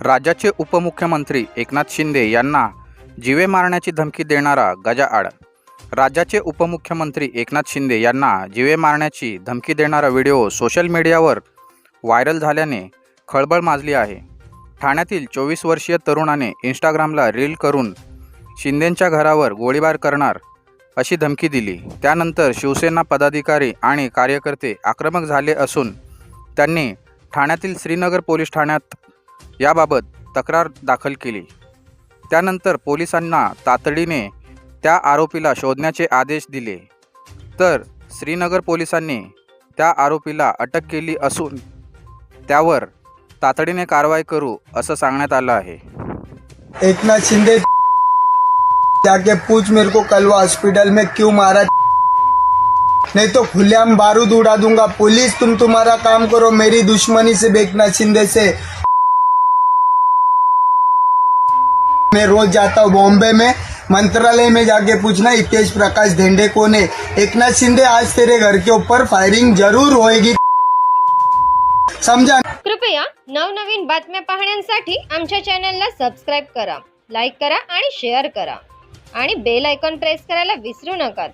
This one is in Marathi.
राज्याचे उपमुख्यमंत्री एकनाथ शिंदे यांना जीवे मारण्याची धमकी देणारा गजाआड. राज्याचे उपमुख्यमंत्री एकनाथ शिंदे यांना जीवे मारण्याची धमकी देणारा व्हिडिओ सोशल मीडियावर व्हायरल झाल्याने खळबळ माजली आहे. ठाण्यातील चोवीस वर्षीय तरुणाने इंस्टाग्रामला रील करून शिंदेंच्या घरावर गोळीबार करणार अशी धमकी दिली. त्यानंतर शिवसेना पदाधिकारी आणि कार्यकर्ते आक्रमक झाले असून त्यांनी ठाण्यातील श्रीनगर पोलीस ठाण्यात याबाबत तक्रार दाखल केली. त्यानंतर पोलिसांना तातडीने त्या आरोपीला शोधण्याचे आदेश दिले. तर श्रीनगर पोलिसांनी त्या आरोपीला अटक केली असून त्यावर तातडीने कारवाई करू असं सांगण्यात आलं आहे. एकनाथ शिंदे जाके पूछ मेरे को कलवा हॉस्पिटल में क्यों मारा? नहीं तो खुलेआम बारूद उड़ा दूंगा। पुलिस तुम तुम्हारा काम करो मेरी दुश्मनी से एकनाथ शिंदे से। मैं रोज जाता हूँ बॉम्बे में। मंत्रालय में जाके पूछना हितेश प्रकाश धेंडे कौन है? एकनाथ शिंदे आज तेरे घर के ऊपर फायरिंग जरूर होएगी। समझा? कृपया नवनवीन बातम्या पाहण्यासाठी आमच्या चॅनलला सबस्क्राईब करा लाईक करा आणि शेअर करा. आणि बेल आयकॉन प्रेस करायला विसरू नका.